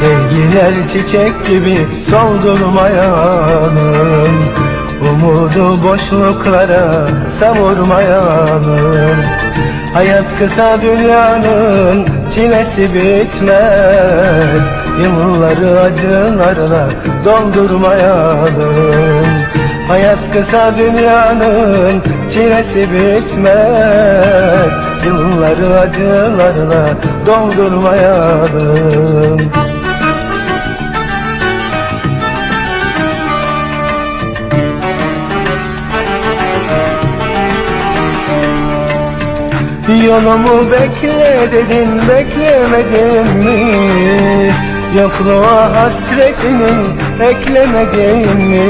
Güller çiçek gibi soldurmayalım Umudu boşluklara savurmayalım Hayat kısa dünyanın çilesi bitmez. Yılları acılarla doldurmayalım Hayat kısa dünyanın çilesi bitmez. Yılları acılarla doldurmayalım Yolumu bekle dedin beklemedim mi? Yokluğa hasretini eklemedim mi?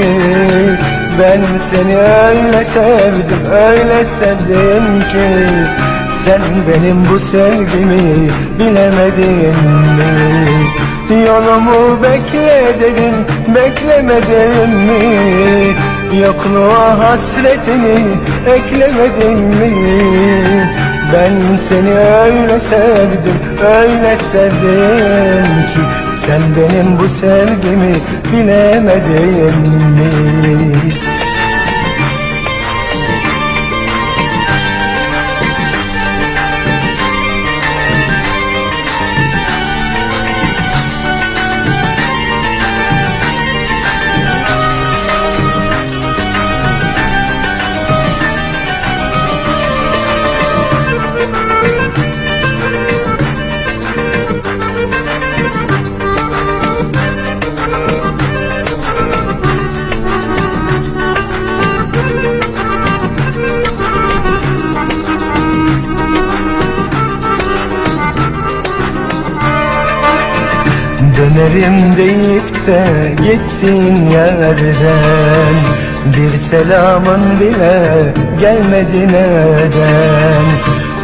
Ben seni öyle sevdim, öyle sevdim ki Sen benim bu sevgimi bilemedin mi? Yolumu bekle dedin, beklemedim mi? Yokluğa hasretini eklemedim mi? Ben seni öyle sevdim, öyle sevdim ki Sen benim bu sevgimi bilemedin mi? Dönerim deyip de gittiğin yerden. Bir selamın bile gelmedi neden?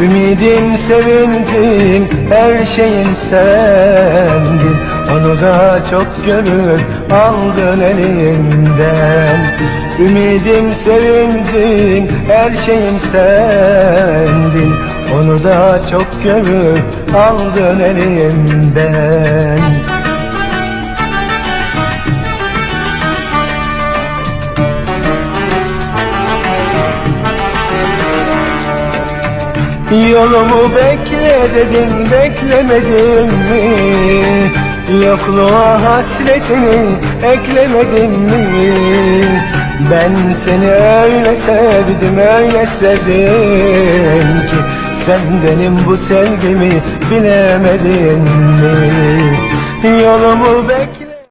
Ümidim, sevincim, her şeyim sendin. Onu da çok görür aldın elimden. Ümidim, sevincim, her şeyim sendin. Onu da çok görür aldın elimden Yolumu bekle dedin beklemedim mi? Yokluğa hasretini eklemedim mi? Ben seni öyle sevdim öyle sevdim ki Sen benim bu sevgimi bilemedin mi? Yolumu bekle